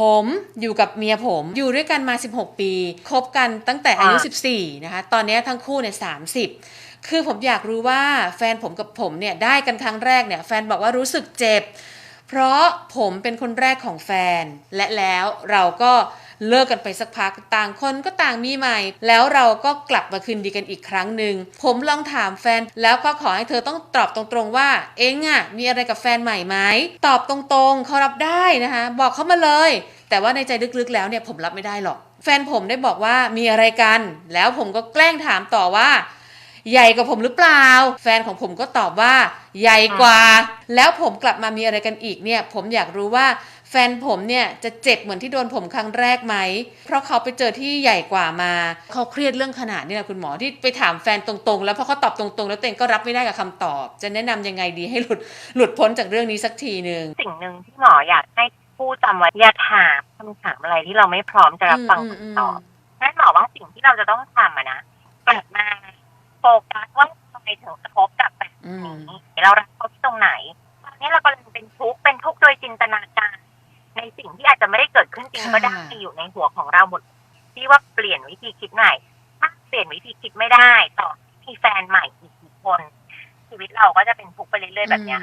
ผมอยู่กับเมียผมอยู่ด้วยกันมา 16 ปีคบกันตั้งแต่อายุ 14 นะคะ ตอนนี้ทั้งคู่เนี่ย30คือผมอยากรู้ว่าแฟนผมกับผมเนี่ยได้กันครั้งแรกเนี่ยแฟนบอกว่ารู้สึกเจ็บ เพราะผมเป็นคนแรกของแฟนและแล้วเราก็ เลิกกันไปสักพักต่างคนก็ต่างมีใหม่ แล้วเราก็กลับมาคืนดีกันอีกครั้งหนึ่งผมลองถามแฟน แล้วก็ขอให้เธอต้องตอบตรงๆว่า เองอะมีอะไรกับแฟนใหม่ไหมตอบตรงๆเขารับได้นะคะบอกเขามาเลย แต่ว่าในใจลึกๆแล้วเนี่ยผมรับไม่ได้หรอก แฟนผมได้บอกว่ามีอะไรกัน แล้วผมก็แกล้งถามต่อว่า ใหญ่กว่าผมหรือเปล่า แฟนของผมก็ตอบว่า ใหญ่กว่า แล้วผมกลับมามีอะไรกันอีกเนี่ย ผมอยากรู้ว่าแฟนผมเนี่ยจะเจ็บเหมือนที่โดนผมครั้งแรกไหม เพราะเขาไปเจอที่ใหญ่กว่ามา เขาเครียดเรื่องขนาดนี้แหละคุณหมอที่ไปถามแฟนตรงๆ แล้วพอเขาตอบตรงๆ แล้วตัวเองก็รับไม่ได้กับคำตอบ จะแนะนำยังไงดีให้หลุดหลุดพ้นจากเรื่องนี้สักทีหนึ่งสิ่งหนึ่งที่หมออยากให้ผู้จำไว้อย่าถามคำถามอะไรที่เราไม่พร้อมจะรับฟังอืมอืมคำตอบนั่นหมอว่าสิ่งที่เราจะต้องทำอะนะกลับมาโฟกัสว่าทำไม ถึงกระทบกับแบบอืมนี้เรารับเขาที่ตรงไหนตอนนี้เรากำลังเป็นทุกข์เป็นทุกข์โดยจินตนาการ ในสิ่งที่อาจจะไม่ได้เกิดขึ้นจริงก็ได้อยู่ในหัวของเราหมดที่ว่าเปลี่ยนวิธีคิดใหม่ถ้าเปลี่ยนวิธีคิดไม่ได้ต่อมีแฟนใหม่อีกกี่คน ชีวิตเราก็จะเป็นทุกข์ไปเรื่อยๆแบบเนี้